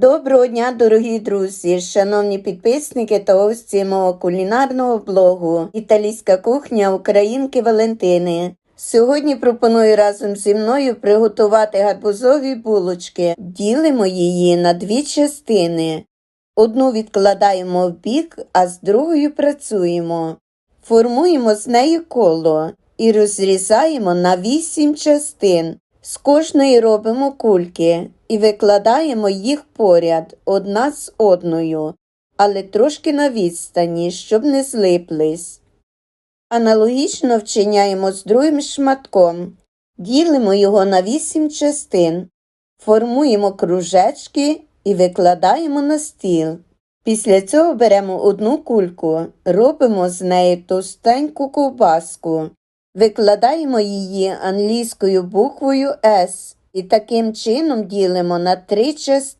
Доброго дня, дорогі друзі, шановні підписники та гості мого кулінарного блогу Італійська кухня Українки Валентини. Сьогодні пропоную разом зі мною приготувати гарбузові булочки. Ділимо її на дві частини. Одну відкладаємо в бік, а з другою працюємо. Формуємо з неї коло і розрізаємо на 8 частин. З кожної робимо кульки і викладаємо їх поряд одна з одною, але трошки на відстані, щоб не злиплись. Аналогічно вчиняємо з другим шматком. Ділимо його на 8 частин, формуємо кружечки і викладаємо на стіл. Після цього беремо одну кульку, робимо з неї товстеньку ковбаску, викладаємо її англійською буквою S і таким чином ділимо на три частини.